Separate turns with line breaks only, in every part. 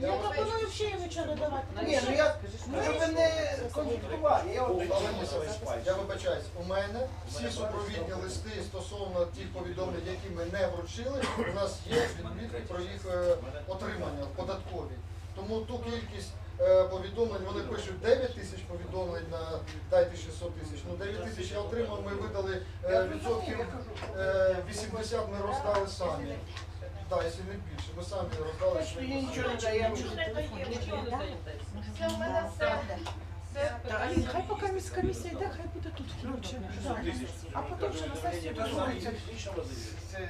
Я пропоную взагалі нічого не давати.
Ні, ну я ну, щоб не конфліктувати. Я
Я вибачаюсь, у мене всі супровідні листи стосовно тих повідомлень, які ми не вручили, у нас є відмітки про їх е, отримання в податковій. Тому ту кількість е, повідомлень, вони пишуть 9 тисяч повідомлень на дайте 600 тисяч. Ну 9 тисяч я отримав, ми видали е, відсотків е, 80 ми роздали самі. Так, якщо не більше, ми самі роздали.
Що я нічого не даю.
Нічого не даєте.
Це у мене все.
Алін, хай поки місь комісія йде, хай буде тут включено. А потім ще на сесію дозволиться.
Це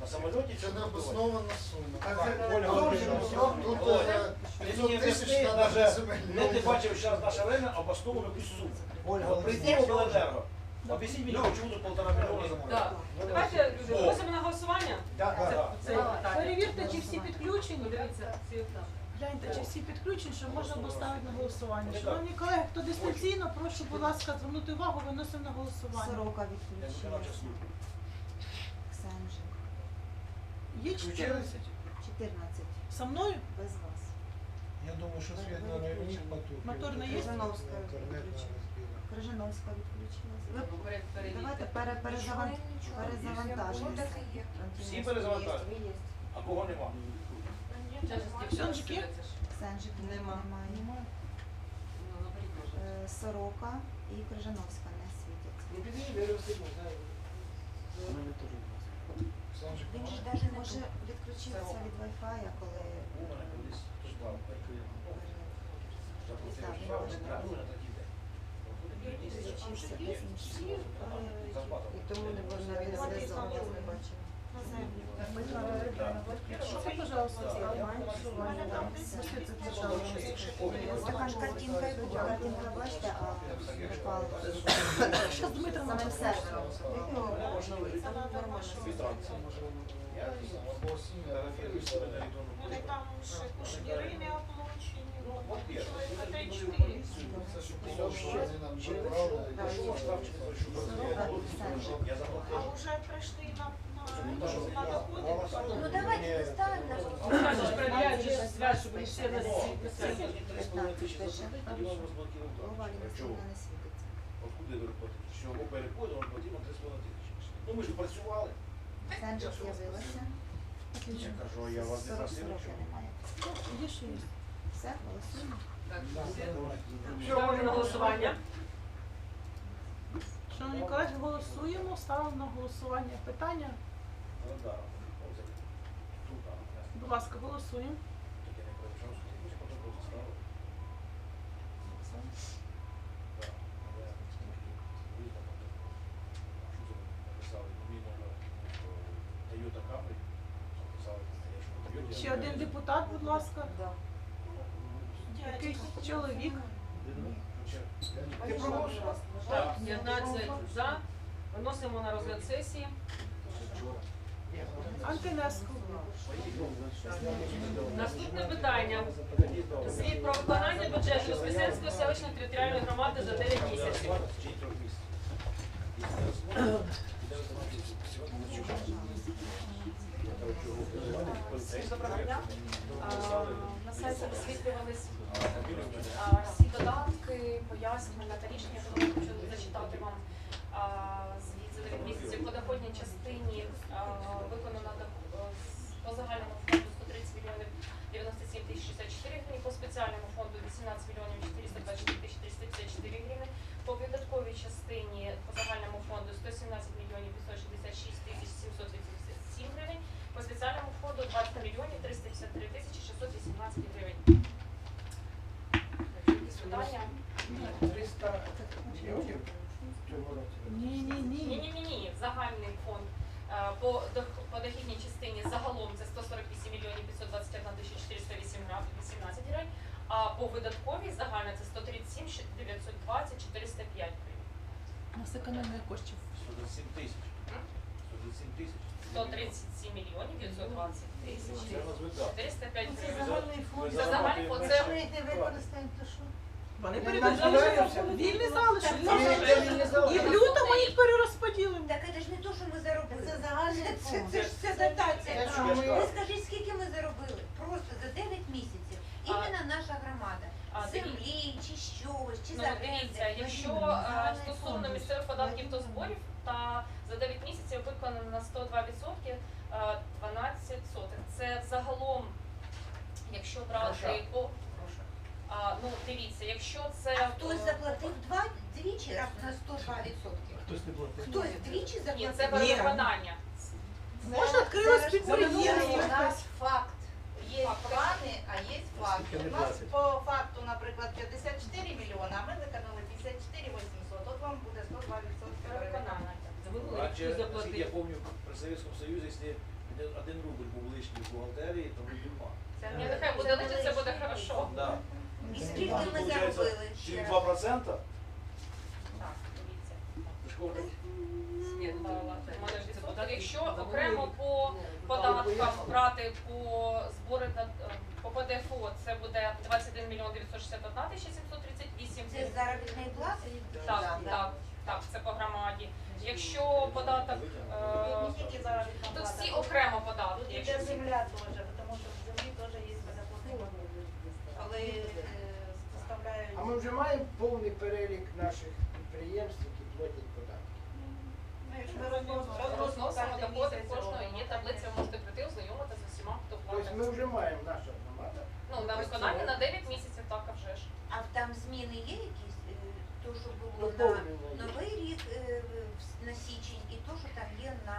На самоліті
це не обоснована сума. Тут е, 500 тисяч наші земельні.
не ти бачив зараз наше время обосновану якусь суму.
Ольга
Прийти в обленерго. Об'ясніть мені, чому тут полтора мільйона замовлено.
Так. Давайте, люди, виносимо на голосування.
Так, так, так.
Це питання.
Перевірте, чи всі підключені.
Подивіться, всі так.
Гляньте, чи всі підключені, щоб можна було ставити на голосування. Шановні колеги, хто дистанційно, прошу, будь ласка, звернути увагу, виносимо на голосування.
Сорока
Я.
Ксенжик.
Є 14.
14.
Со мною?
Без вас.
Я думаю, що світ на рівні мотор.
Моторна є?
Крижановська
Інтернет
Крижановська відключилася. Давайте пере, перезаван... перезавантажимося.
Всі перезавантажені? А кого нема?
Зараз
Ксенжик
Нема.
немає.
Ну, наберіть.
Е, Сорока і Крижановська не світять.
Санчик,
Він же даже
Може відключитися від Wi-Fi, коли
У мене
І тому не можна не бачила.
Пожалуйста.
Така ж картинка і була. Картинка, бачите, а Михайло
Зараз Дмитро нам
сервером.
Я не
там
Ну,
А
заплатив.
вже на,
Ну,
на доходи.
Давайте поставимо на
Зараз ж перевіряють, що связь, щоб всі на світ на світі.
Три з половиною тисячі заплатив, тоді вам розблокував.
Голова
Чого?
не світиться.
Откуда ви платите? Що ви переходили, ми платимо 3,5 тисячі. Ну ми ж працювали.
З'явилася.
Я кажу, я вас не просив
є.
Все, голосуємо.
Всі. На голосування.
Шановні колеги, голосуємо, ставимо на голосування питання.
А, не.
Будь ласка, голосуємо.
Так я не прочав, що ти будеш протокол заставив. Так, але я не знаю, видно протокол. Що це ви написали? Ну, мій номер е, Toyota Camry. Записали, я що Toyota.
Ще один депутат, будь ласка. Який чоловік.
Ти проголосував?
Так, 15 за. Виносимо на розгляд сесії.
Антонеску.
Наступне питання. Звіт про виконання бюджету Воскресенської селищної територіальної громади за 9 місяців.
А, На сайті висвітлювались всі додатки, пояснення та рішення, тому хочу зачитати вам звіт за 9 місяців. По доходній частині виконано по загальному фонду 130 мільйонів 97 тисяч 64 гривні, по спеціальному фонду 18 мільйонів 424 тисяч 354 гривні, по видатковій частині по загальному фонду 117 мільйонів 566 тисяч 787 гривень, по спеціальному фонду 20 мільйонів 353 тисячі 618 гривень. Якісь питання?
300 мільйонів цього року.
Ні, ні,
Ні,
ні.
ні, ні, ні. Загальний фонд е, по, по дохідній частині загалом це 148 мільйонів 521 тисяч 418 гривень, а по видатковій загальна це 137 щ- 920 405 гривень.
У нас економія коштів.
107 тисяч. 107 тисяч.
137 мільйонів 920 тисяч
Це у нас видатки.
405 гривень.
загальний фонд.
Це загальний фонд. Це
Вони
Ми
передали
навчаємося.
вільні залишки.
Ні, це він не
І в лютому їх перерозподілимо.
Так це ж не то, що ми заробили.
Це загальний
Це,
фонд.
це ж це дотація. Ви скажіть, скільки ми заробили? Просто за 9 місяців.
А, дивіться.
землі, чи чогось, чи
Ну,
за
дивіться, якщо е, стосовно місцевих податків та зборів, та за 9 місяців виконано на 102%, е, 12 сотих. Це загалом, якщо брати по... А, ну, дивіться, якщо це...
А хтось
е,
заплатив два, двічі раз на 102 відсотки.
Хтось не платив.
Хтось двічі
Ні, це перевиконання.
Може, відкрилось
Це
підприємство
у нас факт.
Є плани, а є факти. У нас по факту, наприклад, 54 мільйони, а ми виконали 54 800. От вам буде 102 відсотки
Перевиконання.
Раньше, наскільки я помню, при Советском Союзе, якщо один- один рубль був лишній в бухгалтерії, то не тюрма.
Це
Ні,
ми-
нехай буде лише, це буде хорошо.
Да.
І скільки ми заробили ще
Через
раз?
2%?
Так, дивіться. Ну, ладно, в мене ж відсоток. Якщо окремо по податкам брати по збори на по ПДФО, це буде 21 мільйон 961 тисяча 738.
Це з заробітної плати?
Так, так, так, це по громаді. Якщо податок, е,
плата.
всі окремо податки.
Тут
Якщо
іде земля теж, тому що в землі теж є заплатили. Але е.
А ми вже маємо повний перелік наших підприємств, які платять податки.
Ну, розносимо
доходи кожної, є таблиця, ви можете прийти, ознайомитися з усіма, хто
Тобто
платить.
ми вже маємо наша громада.
Ну, на виконання на 9 місяців так, а вже ж.
А там зміни є якісь? Е, То, що було на
Доповнення є.
новий рік е, в- на січень, і то, що там є на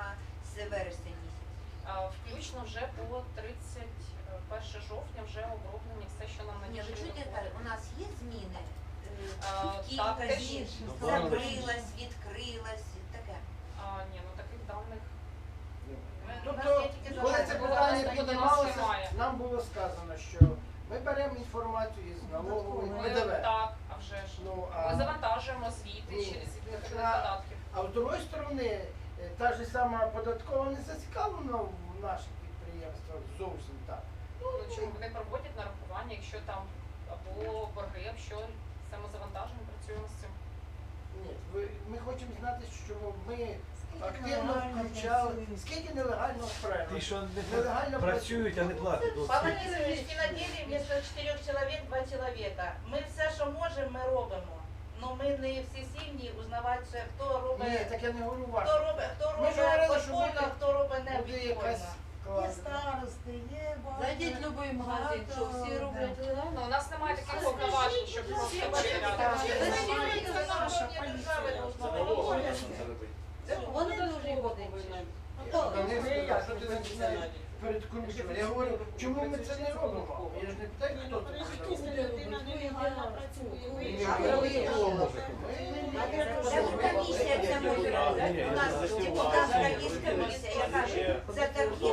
с- вересень місяць.
Включно вже по 31 жовтня вже оброблені все, що нам
Ні, ви чуєте, Наталя, у нас є зміни? Е, Кілька
так, теж
змін.
Ну,
Закрилась, відкрилась, таке.
А, ні, ну таких даних.
Ми- у нас
Тобто,
тільки
коли це
загальна
питання піднімалося,
немає.
нам було сказано, що ми беремо інформацію із налогової
Ми,
ПДВ.
так, а вже ж.
Ну,
Ми
а,
завантажуємо звіти
Ні.
через відповідних
А-
податків.
а з другої сторони, е, та ж сама податкова не зацікавлена в наших підприємствах зовсім так.
Ну, чому вони проводять нарахування, якщо там або борги, якщо самозавантаження працюємо з цим.
Ні, ви, ми хочемо знати, що ми активно включали, скільки нелегального.
Ті, що
Нелегально
не працюють, а не платять.
Павло
ці.
Низович, в вместо чотирьох чоловік два чоловіка. Ми все, що можемо, ми робимо. Ну ми не всі сильні узнавати, що хто
Ні,
робить,
так я не говорю
хто робить, хто
Ми
робить
говорили, що
підпольно,
буде-
хто робить не
Буде якась
підпольно.
класна.
старости, є
Зайдіть в будь-який магазин, що всі роблять.
Ну, у нас немає таких повноважень, щоб просто перевіряти.
Це на рівні держави должно
Це треба робити.
Вони дуже
що ти починаєш перед комісією. Я говорю, чому ми це не робимо? Я ж не питаю, хто це робить.
людина нелегально працює.
Комісія це може робити. У нас депутатська є комісія, яка за такі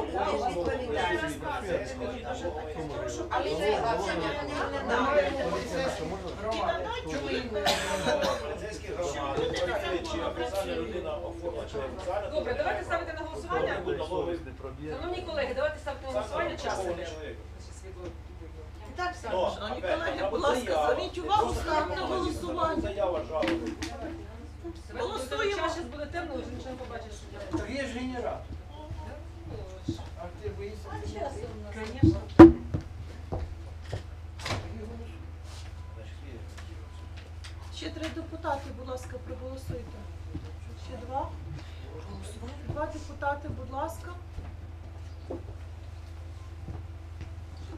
Добре, давайте ставити на голосування. Шановні колеги, давайте ставити на голосування час.
Так,
Но,
шановні колеги, будь ласка, зверніть увагу, ставте на голосування.
Голосуємо. Зараз буде темно, вже нічого не побачиш.
Є ж генератор. А боїшся?
Звісно.
Значить, є.
Ще три депутати, будь ласка, проголосуйте. Ще два. Два депутати, будь ласка.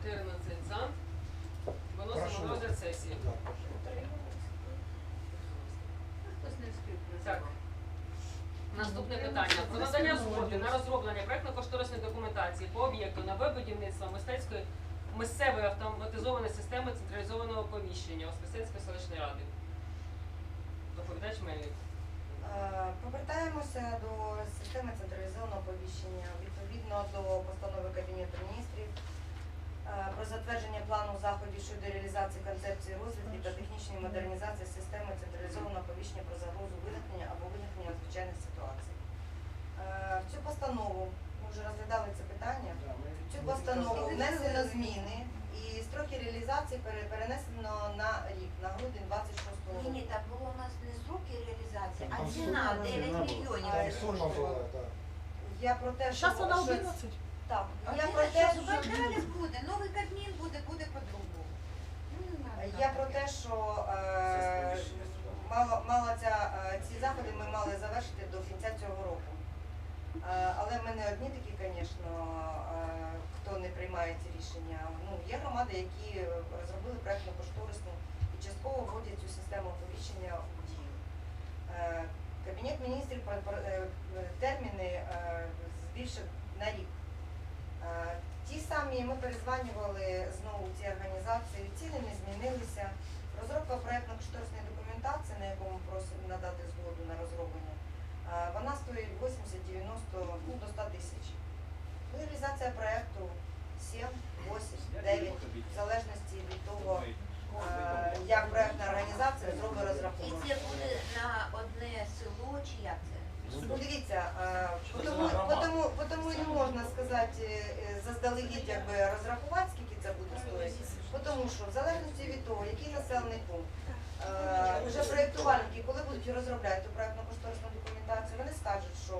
14 за. Виносимо на розгляд сесії. Так. Наступне питання. Про надання згоди на розроблення проектно-кошторисної документації по об'єкту нове будівництво мистецької місцевої автоматизованої системи централізованого оповіщення Воскресенської селищної ради. Доповідач Мельник.
Е, Повертаємося до системи централізованого оповіщення відповідно до постанови Кабінету міністрів про затвердження плану заходів щодо реалізації концепції розвитку та технічної модернізації системи централізованого оповіщення про загрозу виникнення або виникнення надзвичайних ситуацій. Е, В цю постанову ми вже розглядали це питання. В цю постанову внесено зміни і строки реалізації перенесено на рік, на грудень 26 року.
Ні, ні, там було у нас не сроки реалізації, а ціна
сума
9 мільйонів.
Так.
Я про те, що
Зараз вона 11.
Так, я
Я
про те,
що
е, е, ці заходи ми мали завершити до кінця цього року. Е, Але ми не одні такі, звісно, е, хто не приймає ці рішення. Ну, є громади, які розробили проєктну кошторисну і частково вводять цю систему оповіщення в дію. Кабінет міністрів терміни збільшив на рік. Ті самі ми перезванювали знову ці організації, ціни не змінилися. Розробка проєктно-кошторисної документації, на якому просимо надати згоду на розроблення, е, вона стоїть 80-90 ну, до 100 тисяч. Реалізація проєкту 7, 8, 9, в залежності від того, е, як проєктна організація зробить
І це буде на одне село чи як це?
Ну дивіться, потому, потому, потому і не можна сказати е, заздалегідь якби розрахувати, скільки це буде стоїти. Тому що в залежності від того, який населений пункт, е, вже проєктувальники, коли будуть розробляти ту проєктну кошторисну документацію, вони скажуть, що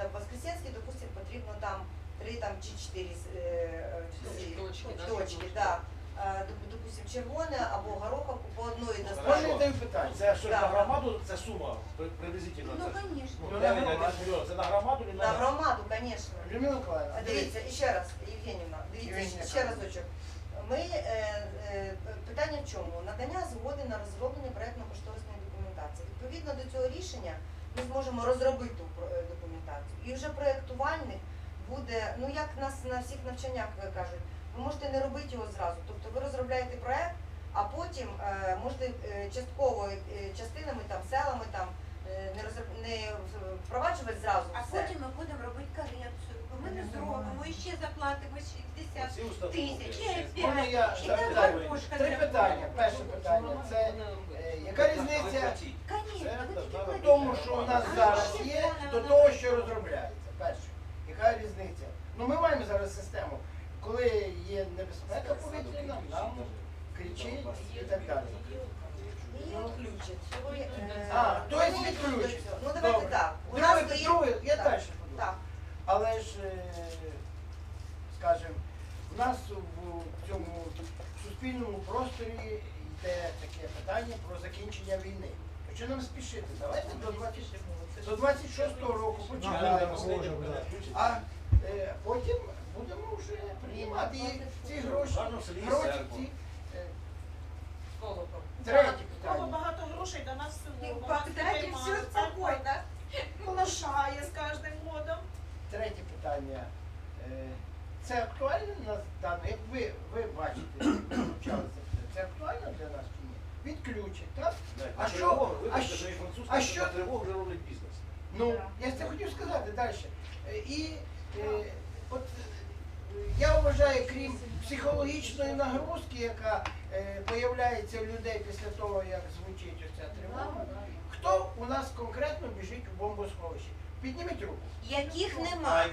е, в Воскресенській, допустим, потрібно там три там, чи чотири
Точки,
точки, да. Е, доп- допустим, червоне або гороховку по одної
Можна я
достатньо.
даю питання? Це що на громаду, це сума при- приблизительно.
Ну,
це.
звісно.
Ну, мільйонів. Це на громаду чи
На громаду, звісно.
Людмила Миколаївна,
Дивіться, і ще раз, Євгенівна, дивіться, ще разочок. Ми, е, е, питання в чому? Надання згоди на розроблення проєктно-кошторисної документації. Відповідно до цього рішення ми зможемо розробити ту про- е, документацію. І вже проєктувальник буде, ну як нас на всіх навчаннях е, кажуть, ви можете не робити його зразу. Тобто ви розробляєте проєкт, а потім е, можете е, частково е, частинами, там, селами там, е, не, розроб... не впроваджувати зразу
А
все.
потім ми будемо робити корекцію. бо Ми не зробимо і ще заплатимо 60 тисяч. і
Можна
опять.
я
І
запитаю?
там
Три питання. Перше питання це е, яка різниця
Конечно, ви тільки
в тому, що у нас зараз є, до того, що розробляється. Перше, яка різниця? Ну ми маємо зараз систему, коли є небезпека повітряна, нам кричить і так далі.
Її відключать. Е,
А, то є відключать.
йдуть до цього. Ну давайте так. У
Друге,
нас стоїть...
друге, я
Так,
далі буду.
Так.
Але ж, е, скажімо, у нас в цьому суспільному просторі йде таке питання про закінчення війни. То що нам спішити? Давайте до 20 до 26-го року почекаємо. А е, потім будемо вже приймати і ці гроші. Гроші ці. Е, Третє
Кого
питання.
багато грошей до нас в село.
Багдаді все спокійно.
Полошає з кожним годом.
Третє питання. Е, Це актуально на даний, як ви, ви бачите, вивчалися це, це актуально для нас чи ні? Відключать, так? А
А
що- а що-
що?
а що-
що? Тривогу вже роблять бізнес.
Ну, я ж це хотів сказати далі. Е, І е, от я вважаю, крім психологічної нагрузки, яка е, появляється в людей після того, як звучить оця тривога, хто у нас конкретно біжить у бомбосховище? Підніміть руку.
Яких
немає.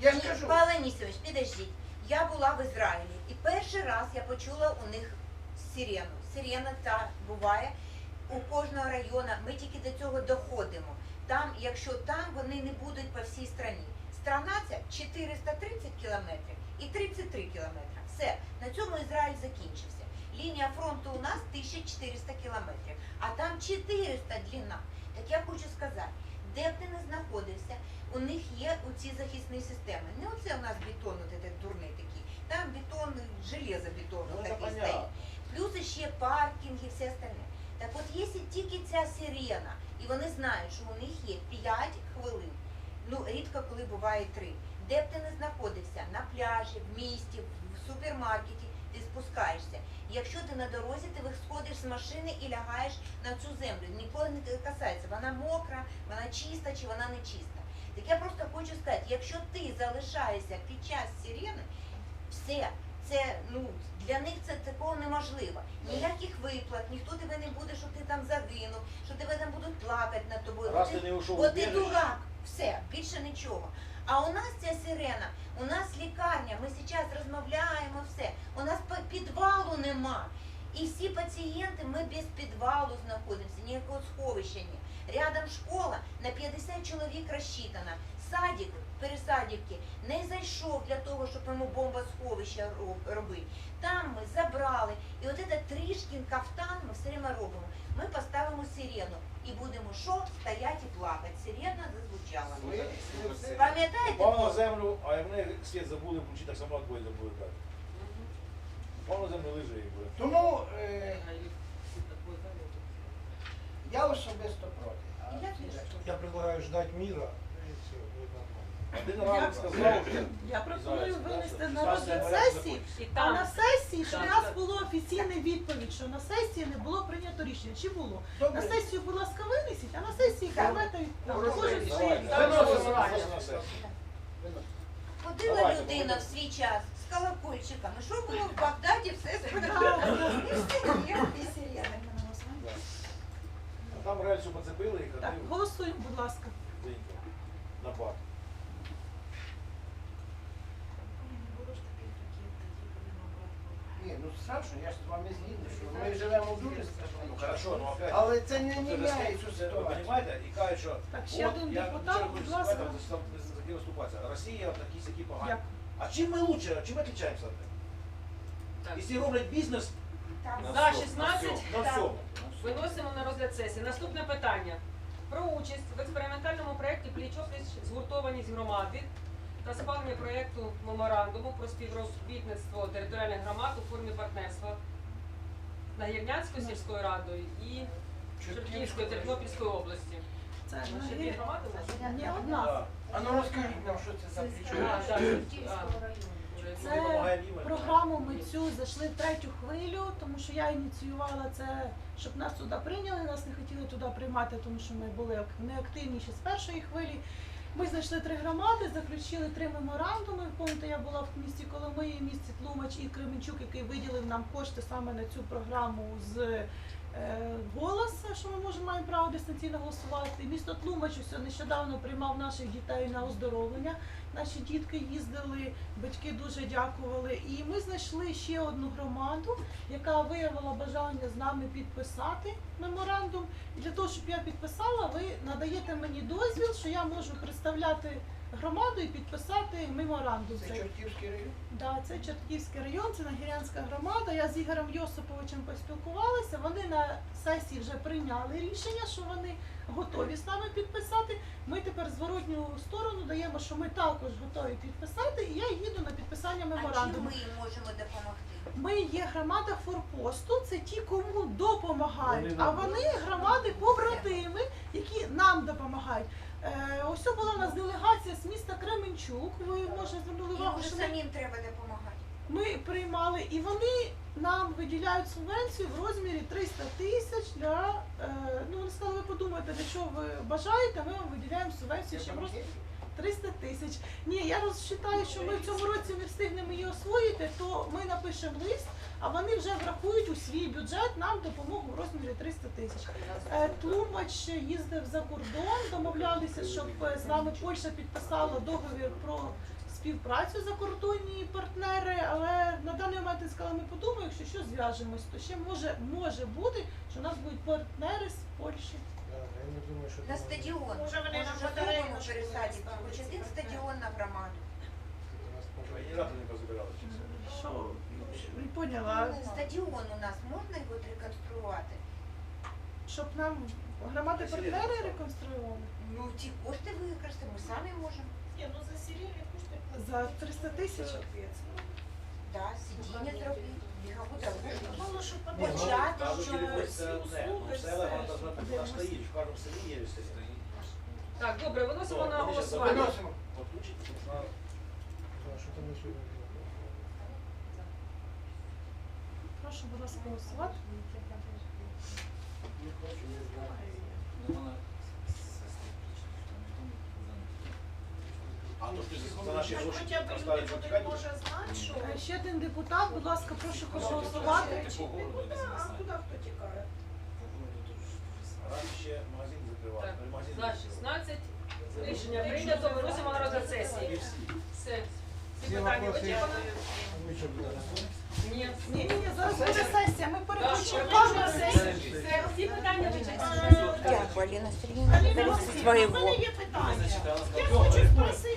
Я ж кажу.
Павло Нісович, підождіть. Я була в Ізраїлі, і перший раз я почула у них сирену. Сирена та буває у кожного району. Ми тільки до цього доходимо. Там, якщо там, вони не будуть по всій країні. 13 430 кілометрів і 33 кілометри. Все, на цьому Ізраїль закінчився. Лінія фронту у нас 1400 кілометрів, а там 400 длина. Так я хочу сказати, де б ти не знаходився, у них є оці захисні системи. Не оце у нас бетон, от дурний такий, там бетон, железобетон
ну,
такий стоїть. Плюс ще паркінг і все остальне. Так от, якщо тільки ця сирена, і вони знають, що у них є 5 хвилин ну рідко коли буває 3, де б ти не знаходився, на пляжі, в місті, в супермаркеті, ти спускаєшся. Якщо ти на дорозі, ти виходиш з машини і лягаєш на цю землю. Ніколи не касається, вона мокра, вона чиста чи вона не чиста. Так я просто хочу сказати, якщо ти залишаєшся під час сирени, все, це ну для них це такого неможливо. Ніяких виплат, ніхто тебе не буде, що ти там загинув, що тебе там будуть плакати над тобою.
Раз
Ти-
ти не ушов
Бо ти дурак, все, більше нічого. А у нас ця сирена, у нас лікарня, ми зараз розмовляємо, все. У нас підвалу нема. І всі пацієнти, ми без підвалу знаходимося, ніякого сховища ні. Рядом школа на 50 чоловік розчитана. Садик пересадівки не зайшов для того, щоб йому бомбосховище робити. Там ми забрали. І от це Трішкін кафтан ми все время робимо. Ми поставимо сирену і будемо що? Стоять і плакати. Сирена зазвучала.
Ми- ми
Пам'ятаєте?
Упав на землю, а як вони світ забули включити, так само отбой забули так. Упав на землю лежи і буде.
Тому е, я особисто проти.
Я
предлагаю ждать мира.
Один
Я-
сказав,
Я пропоную винести на розгляд сесії, а на сесії, щоб у нас було офіційна відповідь, що на сесії не було прийнято рішення. Чи було? На сесію, будь ласка, винесіть, а на сесії
Ну,
кожен своє.
Ходила людина в свій час з колокольчиками. Що було в Багдаді, все.
А Там рельсу поцепили і
Так, голосуємо, будь ласка.
на бар.
Ні, ну страшно, я ж з вами згідний, що ми живемо в дуже страшному
Ну хорошо, ну опять.
Але це не міняє цю
ви
ситуацію.
розумієте? І кажуть, що
Так, ще
от,
один
я
депутат,
вчора
будь ласка.
сказати, виступатися. Росія такі сякі погані. А чим ми лучше, чим ми отличаємося від них?
Так.
Якщо роблять бізнес, на
За
всьому,
16,
на всьому, на
так.
всьому.
Виносимо на розгляд сесії. Наступне питання. Про участь в експериментальному проєкті пліч-опліч згуртованість громади та схвалення проєкту меморандуму про співробітництво територіальних громад у формі партнерства Нагірнянською сільською радою і Чортківської Тернопільської області.
Це
Ще дві громади у нас?
Не одна.
А ну розкажіть нам, що це за
А,
причина.
так,
Це. Програму ми цю зайшли в третю хвилю, тому що я ініціювала це, щоб нас туди прийняли. Нас не хотіли туди приймати, тому що ми були ак- неактивніші з першої хвилі. Ми знайшли три громади, заключили три меморандуми. Помните, я була в місті Коломиї, місті Тлумач і Кременчук, який виділив нам кошти саме на цю програму з голос, що ми можемо маємо право дистанційно голосувати. Місто Тлумач ось нещодавно приймав наших дітей на оздоровлення. Наші дітки їздили, батьки дуже дякували. І ми знайшли ще одну громаду, яка виявила бажання з нами підписати меморандум. І для того, щоб я підписала, ви надаєте мені дозвіл, що я можу представляти громаду і підписати меморандум.
Це
цей.
Чортківський район?
Да, це Чортківський район, це Нагірянська громада. Я з Ігорем Йосиповичем поспілкувалася. Вони на сесії вже прийняли рішення, що вони готові з нами підписати. Ми тепер зворотню сторону даємо, що ми також готові підписати, і я їду на підписання
А чим
меморандуму.
ми їм можемо допомогти?
Ми є громада форпосту, це ті, кому допомагають. А вони громади побратими, які нам допомагають. Е, ось була у нас делегація з міста Кременчук. Ви може звернули увагу, що
самим ми треба допомагати.
ми приймали, і вони нам виділяють субвенцію в розмірі 300 тисяч для е, ну вони сказали, ви подумайте, для чого ви бажаєте, ми вам виділяємо субвенцію ще в розмірі 300 тисяч. Ні, я розчитаю, що ми в цьому році не встигнемо її освоїти, то ми напишемо лист, а вони вже врахують у свій бюджет нам допомогу в розмірі 300 тисяч. Е, Тлумач їздив за кордон, домовлялися, щоб е, з нами Польща підписала договір про співпрацю закордонні партнери, але на даний момент я сказала, ми подумаємо, якщо що зв'яжемось, то ще може, може бути, що у нас будуть партнери з Польщі.
Да, я не думаю, что
На стадіон.
Може, вони нам
зробимо
наші
пересадити. Хоч один стадіон на громаду.
не позабирали. чи це?
Що не поняла,
Стадіон у нас можна його реконструювати?
щоб нам громади партнери реконструювали
Ну, ці кошти використати ми самі можемо.
Ні, ну за сирені кошти
за 300 тисяч.
Ну,
Да, сидіння зробити,
що
Ну,
Почати,
що.
Ну,
услуги, все.
так, в
добре, виносимо
Ну,
на голосування.
Що
Прошу, будь ласка, голосувати.
Не хочу, не знаю.
А то ж ти за наші гроші
хоча б
Ще один депутат, будь ласка, прошу проголосувати.
А куди хто тікає?
Ще магазин.
За 16 рішення прийнято, виносимо на розгляд сесії. Все. Всі питання? Ні.
Ні, ні, зараз буде сесія. Ми переключимо
сесію. Всі питання вичерпані.
Дякую, Аліна Сергійовна.
Аліна Васильівна,
своє
мене є питання. Я хочу спросити,